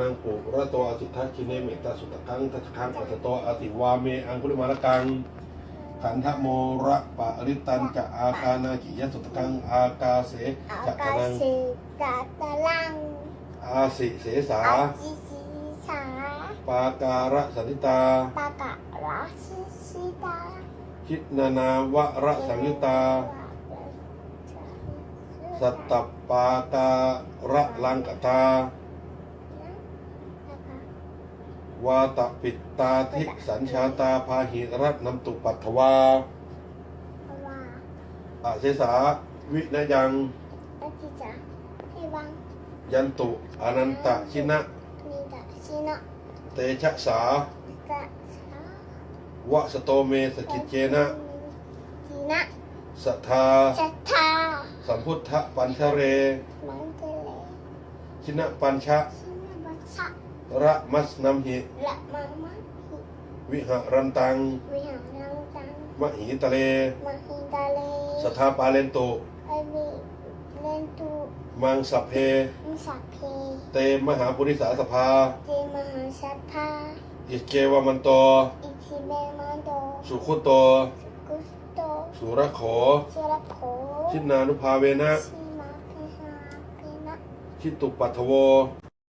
นังปุระโตอติทัชชิเนเมตตาสุตคังทัชคังปัสโตอติวาเมอังคุลิมาลกังขันธโมระปะริตันจะอาคานากิยสุตคังอากาเสอาจะกานังศิกาตะลังอาสิเสสาอาจิสิสาปาการะสันติตาปากะราชิชิตาคิดนานาวะระสังยุตา สัตตปาการะลังกตา วาตปิตตาทิสัญชาตาพาหิรัตนัมตุปัทวาว่าอาเสสาวินยังอาจิจะให้วังยันตุอนันตชินะนิดาชินะเตชะสากะสาวะสโตเมสกิจเจนะจีนะสัทธาชัทธา สัมพุทธปัญชเรมันเตเลชินะปัญชะชินะบัชะ ระมัสนัมหิละมามาหิวิหารันตัง วิหารังตังมหิตะเล มหิตาเลสัทธาปาเลนตุไอวิเลนตุมังสัพเพ มิสัพเพเตมหาปุริสาสภา เจมหาสัทธาอิเกวมันโต อิทิเบมันโตสุขุโต สุกุสโตสุระโขเชระโขชินานุภาเวนะชิมาเพหาเพนะ ชิตุปัทโว